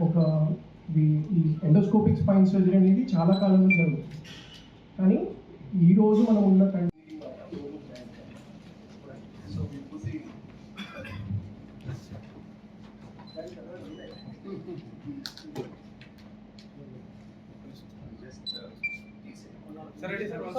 ఒక ఈ- ఈ ఎండోస్కోపిక్ స్పైన్ సర్జరీ అనేది చాలా కాలం నుంచి జరుగుతుంది కానీ ఈ రోజు మనం ఉన్న కం- So we put the. Just, uh, please. Sir, ready, sir? One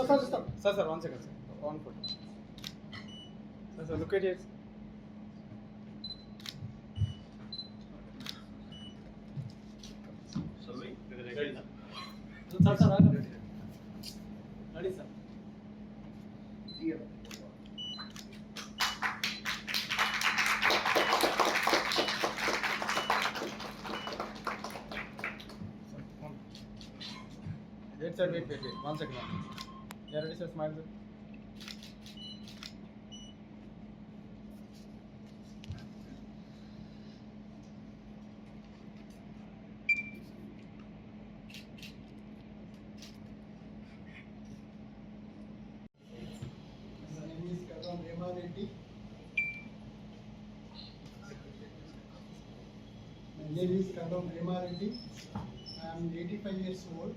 sir, wait, wait, wait. One second. one. Yeah, ready, sir? Smile, sir. My name is Kadam Kadam Remareddy. I am 85 years old.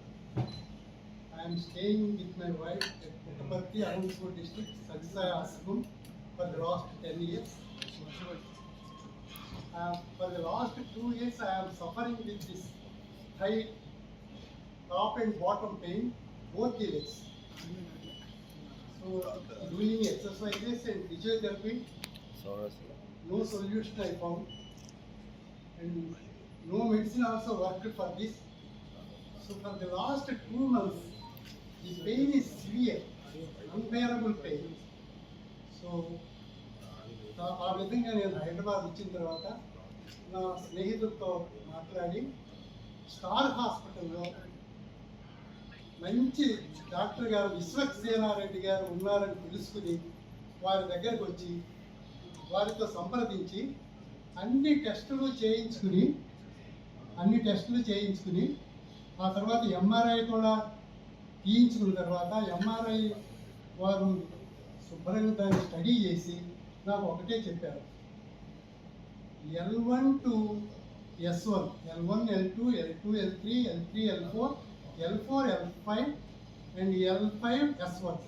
I am staying with my wife at Puttaparthi, Anantapur district, Sagsai Asagum for the last 10 years. Uh, for the last two years, I am suffering with this thigh, top and bottom pain, both the legs. So doing exercises and physiotherapy, no solution I found. And no medicine also worked for this. So for the last two months, the pain is severe, unbearable pain. So ఆ- విధంగా నేను హైదరాబాద్ వచ్చిన తర్వాత నా స్నేహితులతో మాట్లాడి star హాస్పిటల్లో మంచి డాక్టర్ గారు విశ్వక్సేనారెడ్డి గారు ఉన్నారని తెలుసుకుని వారి దగ్గరకు వచ్చి వారితో సంప్రదించి అన్ని టెస్టులు చేయించుకుని అన్ని టెస్టులు చేయించుకుని ఆ తర్వాత ఎంఆర్ఐ కూడా తీయించుకున్న తర్వాత ఎంఆర్ఐ వారు శుభ్రంగా దాన్ని స్టడీ చేసి నాకు ఒకటే చెప్పారు. L one two S one L one L two L two L three L three L four L four L five and L five S one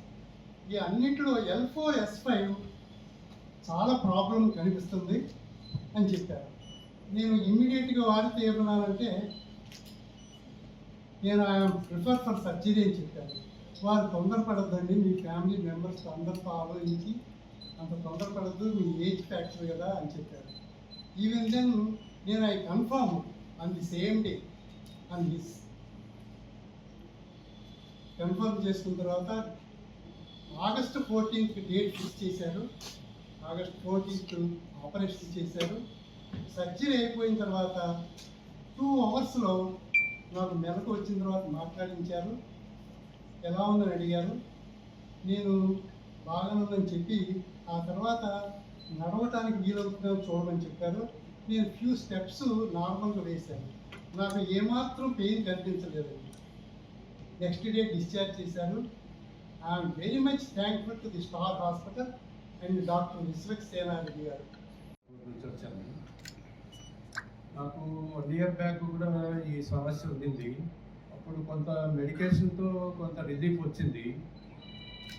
ఈ అన్నింటిలో ఎల్ ఫోర్ ఎస్ ఫైవ్ చాలా problem కనిపిస్తుంది అని చెప్పారు. నేను ఇమ్మీడియట్గా వారితో ఏమన్నానంటే నేను ఐఎమ్ ప్రిఫర్ ఫర్ సర్జరీ అని చెప్పాను వారు తొందరపడద్దండి మీ ఫ్యామిలీ మెంబర్స్ అందరితో ఆలోచించి అంత తొందరపడద్దు మీ ఏజ్ ఫ్యాక్టర్ కదా అని చెప్పారు. ఈవెన్ దెన్ నేను I confirm on the same day on this confirm చేసుకున్న తర్వాత ఆగస్ట్ ఫోర్టీన్త్ డేట్ ఫిక్స్ చేశారు. ఆగస్ట్ ఫోర్టీన్త్ ఆపరేషన్ చేశారు. సర్జరీ అయిపోయిన తర్వాత టూ అవర్స్లో నాకు మెలకు వచ్చిన తర్వాత మాట్లాడించారు. ఎలా ఉందని అడిగారు. నేను బాగానుందని చెప్పి ఆ తర్వాత నడవటానికి వీలవుతుందని చూడమని చెప్పారు. నేను ఫ్యూ స్టెప్స్ నార్మల్గా వేశాను. నాకు ఏమాత్రం పెయిన్ కనిపించలేదండి నెక్స్ట్ డే డిశ్చార్జ్ చేశారు I'm very much thankful to the Star Hospital and doctor Vishwak Senareddy గారు. నాకు వన్ ఇయర్ బ్యాక్ కూడా ఈ సమస్య ఉండింది. అప్పుడు కొంత మెడికేషన్తో కొంత రిలీఫ్ వచ్చింది.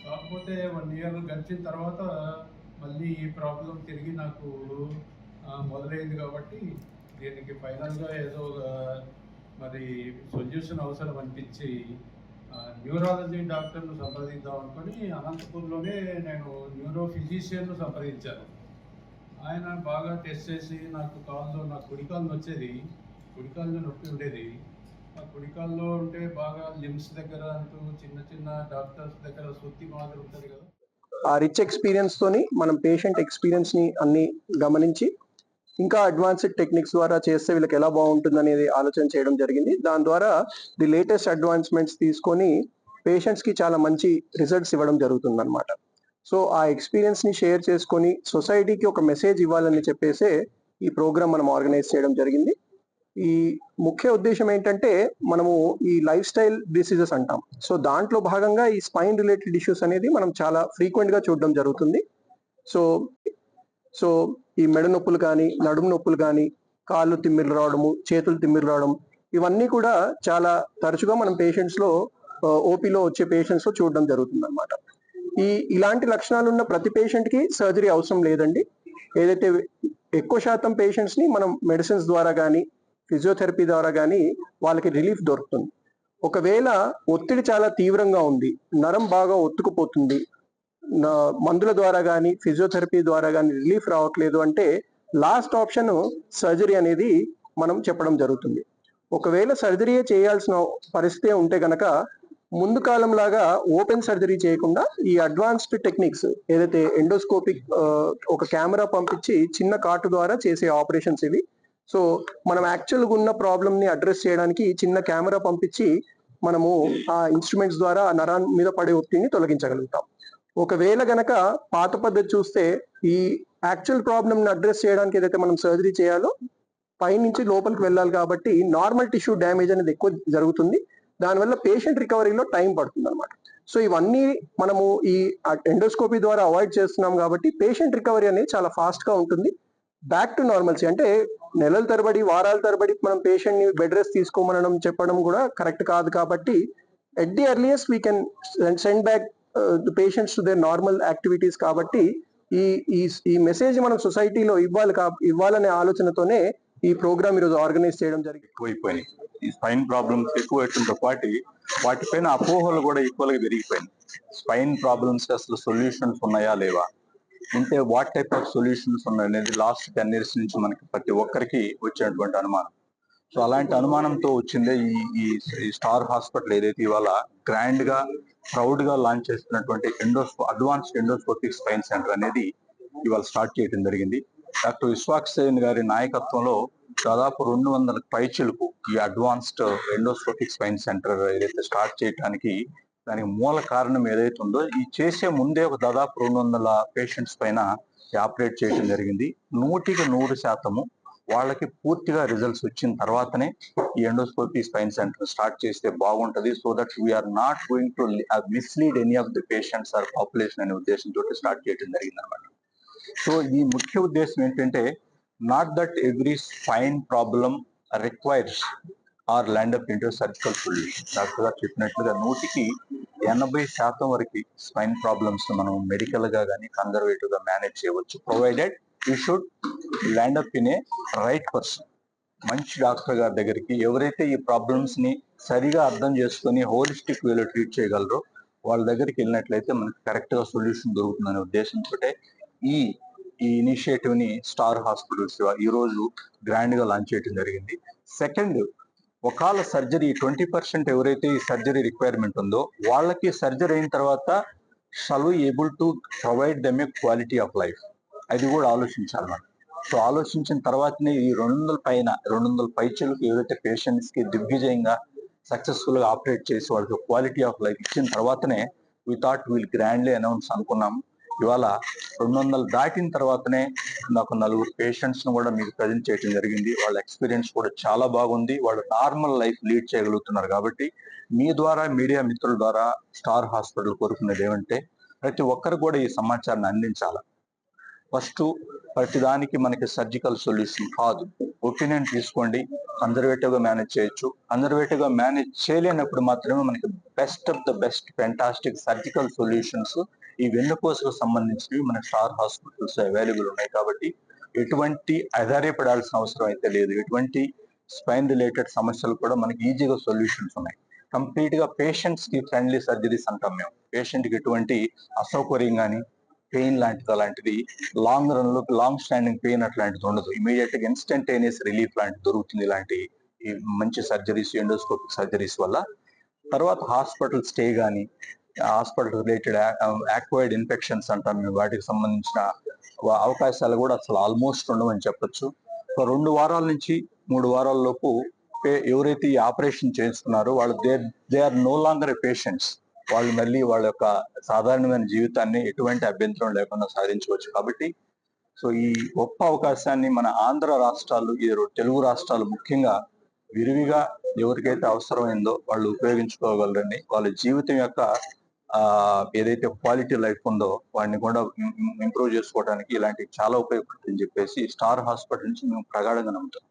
కాకపోతే వన్ ఇయర్ గడిచిన తర్వాత మళ్ళీ ఈ ప్రాబ్లం తిరిగి నాకు మొదలైంది కాబట్టి దీనికి ఫైనల్గా ఏదో ఒక మరి సొల్యూషన్ అవసరం అనిపించి న్యూరాలజీ డాక్టర్ను సంప్రదిద్దాం అనుకొని అనంతపూర్లోనే నేను న్యూరో ఫిజిషియన్ను సంప్రదించాను. ఆయన బాగా టెస్ట్ చేసి నాకు కాల్లో నా కుడికాలు వచ్చేది కుడికాల్లో నొప్పి ఉండేది. ఆ కుడికాల్లో ఉంటే బాగా లిమ్స్ దగ్గర అంటూ చిన్న చిన్న డాక్టర్స్ దగ్గర సుత్తి మాదిరి ఉంటుంది కదా. ఆ రిచ్ ఎక్స్పీరియన్స్ తోని మనం పేషెంట్ ఎక్స్పీరియన్స్ని అన్ని గమనించి ఇంకా అడ్వాన్స్డ్ టెక్నిక్స్ ద్వారా చేస్తే వీళ్ళకి ఎలా బాగుంటుంది అనేది ఆలోచన చేయడం జరిగింది. దాని ద్వారా ది లేటెస్ట్ అడ్వాన్స్మెంట్స్ తీసుకొని పేషెంట్స్కి చాలా మంచి రిజల్ట్స్ ఇవ్వడం జరుగుతుంది అనమాట సో ఆ ఎక్స్పీరియన్స్ని షేర్ చేసుకొని సొసైటీకి ఒక మెసేజ్ ఇవ్వాలని చెప్పేసే ఈ ప్రోగ్రామ్ మనం ఆర్గనైజ్ చేయడం జరిగింది. ఈ ముఖ్య ఉద్దేశం ఏంటంటే మనము ఈ లైఫ్ స్టైల్ డిసీజెస్ అంటాం. సో దాంట్లో భాగంగా ఈ స్పైన్ రిలేటెడ్ ఇష్యూస్ అనేది మనం చాలా ఫ్రీక్వెంట్గా చూడడం జరుగుతుంది. సో సో ఈ మెడ నొప్పులు కానీ నడుము నొప్పులు కానీ కాళ్ళు తిమ్మిర్లు రావడము చేతులు తిమ్మిరి రావడం ఇవన్నీ కూడా చాలా తరచుగా మనం పేషెంట్స్లో ఓపీలో వచ్చే పేషెంట్స్లో చూడడం జరుగుతుంది అనమాట ఈ ఇలాంటి లక్షణాలు ఉన్న ప్రతి పేషెంట్కి సర్జరీ అవసరం లేదండి. ఏదైతే ఎక్కువ శాతం పేషెంట్స్ని మనం మెడిసిన్స్ ద్వారా కానీ ఫిజియోథెరపీ ద్వారా కానీ వాళ్ళకి రిలీఫ్ దొరుకుతుంది. ఒకవేళ ఒత్తిడి చాలా తీవ్రంగా ఉంది నరం బాగా ఒత్తుకుపోతుంది మందుల ద్వారా కానీ ఫిజియోథెరపీ ద్వారా కానీ రిలీఫ్ రావట్లేదు అంటే లాస్ట్ ఆప్షన్ సర్జరీ అనేది మనం చెప్పడం జరుగుతుంది. ఒకవేళ సర్జరీ చేయాల్సిన పరిస్థితి ఉంటే గనక ముందు కాలం లాగా ఓపెన్ సర్జరీ చేయకుండా ఈ అడ్వాన్స్డ్ టెక్నిక్స్ ఏదైతే ఎండోస్కోపిక్ ఒక కెమెరా పంపించి చిన్న కార్టు ద్వారా చేసే ఆపరేషన్స్ ఇవి. సో మనం యాక్చువల్గా ఉన్న ప్రాబ్లమ్ని అడ్రస్ చేయడానికి చిన్న కెమెరా పంపించి మనము ఆ ఇన్స్ట్రుమెంట్స్ ద్వారా ఆ మీద పడే ఒత్తిడిని తొలగించగలుగుతాం. ఒకవేళ గనక పాత పద్ధతి చూస్తే ఈ యాక్చువల్ ప్రాబ్లమ్ని అడ్రస్ చేయడానికి ఏదైతే మనం సర్జరీ చేయాలో పైనుంచి లోపలికి వెళ్ళాలి కాబట్టి నార్మల్ టిష్యూ డ్యామేజ్ అనేది ఎక్కువ జరుగుతుంది. దానివల్ల పేషెంట్ రికవరీలో టైం పడుతుంది అనమాట సో ఇవన్నీ మనము ఈ ఎండోస్కోపీ ద్వారా అవాయిడ్ చేస్తున్నాం కాబట్టి పేషెంట్ రికవరీ అనేది చాలా ఫాస్ట్గా ఉంటుంది. బ్యాక్ టు నార్మల్సీ అంటే నెలల తరబడి వారాల తరబడి మనం పేషెంట్ని బెడ్ రెస్ట్ తీసుకోమనడం చెప్పడం కూడా కరెక్ట్ కాదు కాబట్టి at the earliest we can send back the patients to their normal activities కాబట్టి ఈ ఈ ఈ మెసేజ్ మనం సొసైటీలో ఇవ్వాలి కా ఇవ్వాలనే ఆలోచనతోనే ఈ ప్రోగ్రామ్ ఈరోజు ఆర్గనైజ్ చేయడం జరిగింది ఎక్కువైపోయినాయి. ఈ స్పైన్ ప్రాబ్లమ్స్ ఎక్కువ అవడంతో పాటు వాటిపైన అపోహలు కూడా ఈక్వల్గా పెరిగిపోయినాయి. స్పైన్ ప్రాబ్లమ్స్ అసలు సొల్యూషన్స్ ఉన్నాయా లేవా? ఉంటే వాట్ టైప్ ఆఫ్ సొల్యూషన్స్ ఉన్నాయి అనేది లాస్ట్ టెన్ ఇయర్స్ నుంచి మనకి ప్రతి ఒక్కరికి వచ్చినటువంటి అనుమానం. సో అలాంటి అనుమానంతో వచ్చిందే ఈ ఈ స్టార్ హాస్పిటల్ ఏదైతే ఇవాళ గ్రాండ్గా ప్రౌడ్గా లాంచ్ చేస్తున్నటువంటి ఎండోస్కో అడ్వాన్స్డ్ ఎండోస్కోపిక్ స్పైన్ సెంటర్ అనేది ఇవాళ స్టార్ట్ చేయడం జరిగింది. డాక్టర్ విశ్వాక్ సేన్ గారి నాయకత్వంలో దాదాపు రెండు వందల పైచులకు ఈ అడ్వాన్స్డ్ ఎండోస్కోపిక్ స్పైన్ సెంటర్ ఏదైతే స్టార్ట్ చేయడానికి దానికి మూల కారణం ఏదైతే ఉందో ఈ చేసే ముందే ఒక దాదాపు రెండు వందల పేషెంట్స్ పైన ఆపరేట్ చేయడం జరిగింది. నూటికి నూరు శాతము వాళ్ళకి పూర్తిగా రిజల్ట్స్ వచ్చిన తర్వాతనే ఈ ఎండోస్కోపీ స్పైన్ సెంటర్ స్టార్ట్ చేస్తే బాగుంటది. So that we are not going to mislead any of the patients or population అనే ఉద్దేశంతో స్టార్ట్ చేయడం జరిగింది అనమాట సో ఈ ముఖ్య ఉద్దేశం ఏంటంటే not that every spine problem requires or land up inter surgical solution doctor గారు చెప్పినట్లుగా నూటికి ఎనభై శాతం వరకు స్పైన్ ప్రాబ్లమ్స్ మనం మెడికల్గా కానీ కన్జర్వేటివ్గా మేనేజ్ చేయవచ్చు. Provided you should land up in a right person మంచి డాక్టర్ గారి దగ్గరికి ఎవరైతే ఈ ప్రాబ్లమ్స్ని సరిగా అర్థం చేసుకొని హోలిస్టిక్ వేలో ట్రీట్ చేయగలరో వాళ్ళ దగ్గరికి వెళ్ళినట్లయితే మనకి కరెక్ట్గా సొల్యూషన్ దొరుకుతుందనే ఉద్దేశంతో ఈ ఈ ఇనిషియేటివ్ని స్టార్ హాస్పిటల్స్ ఈ రోజు గ్రాండ్గా లాంచ్ చేయడం జరిగింది. సెకండ్ ఒకవేళ సర్జరీ ట్వంటీ పర్సెంట్ ఎవరైతే ఈ సర్జరీ రిక్వైర్మెంట్ ఉందో వాళ్ళకి సర్జరీ అయిన తర్వాత shall able to provide them a quality of life అది కూడా ఆలోచించాలి మనం. సో ఆలోచించిన తర్వాతనే ఈ రెండు వందల పైన రెండు వందల పైచలకు ఎవరైతే పేషెంట్స్కి దిగ్విజయంగా సక్సెస్ఫుల్గా ఆపరేట్ చేసి వాళ్ళకి క్వాలిటీ ఆఫ్ లైఫ్ ఇచ్చిన తర్వాతనే we thought we'll grandly announce అనుకున్నాము ఇవాళ రెండు వందలు దాటిన తర్వాతనే నాకు నలుగురు పేషెంట్స్ను కూడా మీకు ప్రజెంట్ చేయడం జరిగింది. వాళ్ళ ఎక్స్పీరియన్స్ కూడా చాలా బాగుంది. వాళ్ళు నార్మల్ లైఫ్ లీడ్ చేయగలుగుతున్నారు కాబట్టి మీ ద్వారా మీడియా మిత్రుల ద్వారా స్టార్ హాస్పిటల్ కోరుకునేది ఏమంటే ప్రతి ఒక్కరు కూడా ఈ సమాచారాన్ని అందించాలి. ఫస్ట్ ప్రతిదానికి మనకి సర్జికల్ సొల్యూషన్ కాదు. ఒపీనియన్ తీసుకోండి. కన్జర్వేటివ్గా మేనేజ్ చేయొచ్చు. కన్జర్వేటివ్గా మేనేజ్ చేయలేనప్పుడు మాత్రమే మనకి best of the best fantastic surgical solutions ఈ వెన్నుపూసకు సంబంధించినవి మన స్టార్ హాస్పిటల్స్ అవైలబుల్ ఉన్నాయి కాబట్టి ఎటువంటి ఆధారపడాల్సిన అవసరం అయితే లేదు. ఎటువంటి స్పైన్ రిలేటెడ్ సమస్యలు కూడా మనకి ఈజీగా సొల్యూషన్స్ ఉన్నాయి. కంప్లీట్గా పేషెంట్స్కి ఫ్రెండ్లీ సర్జరీస్ అంటాం మేము. పేషెంట్కి ఎటువంటి అసౌకర్యం కానీ పెయిన్ లాంటిది అలాంటిది లాంగ్ రన్లో లాంగ్ స్టాండింగ్ పెయిన్ అట్లాంటిది ఉండదు. ఇమీడియట్గా ఇన్స్టంటేనియస్ రిలీఫ్ లాంటి దొరుకుతుంది ఇలాంటి మంచి సర్జరీస్ ఎండోస్కోపిక్ సర్జరీస్ వల్ల. తర్వాత హాస్పిటల్ స్టే కానీ హాస్పిటల్ రిలేటెడ్ యాక్వైర్డ్ ఇన్ఫెక్షన్స్ అంటాం మేము. వాటికి సంబంధించిన అవకాశాలు కూడా అసలు ఆల్మోస్ట్ ఉండవని చెప్పొచ్చు. రెండు వారాల నుంచి మూడు వారాల లోపు ఎవరైతే ఈ ఆపరేషన్ చేస్తున్నారో వాళ్ళు they they are no longer patients వాళ్ళు మళ్ళీ వాళ్ళ యొక్క సాధారణమైన జీవితాన్ని ఎటువంటి అభ్యంతరం లేకుండా సాధించవచ్చు. కాబట్టి సో ఈ గొప్ప అవకాశాన్ని మన ఆంధ్ర రాష్ట్రాలు ఈ తెలుగు రాష్ట్రాలు ముఖ్యంగా విరివిగా ఎవరికైతే అవసరమైందో వాళ్ళు ఉపయోగించుకోగలరని వాళ్ళ జీవితం యొక్క ఆ ఏదైతే క్వాలిటీ లైఫ్ ఉందో వాడిని కూడా ఇంప్రూవ్ చేసుకోవడానికి ఇలాంటివి చాలా ఉపయోగపడుతుందని చెప్పేసి స్టార్ హాస్పిటల్ నుంచి మేము ప్రగాఢంగా నమ్ముతాం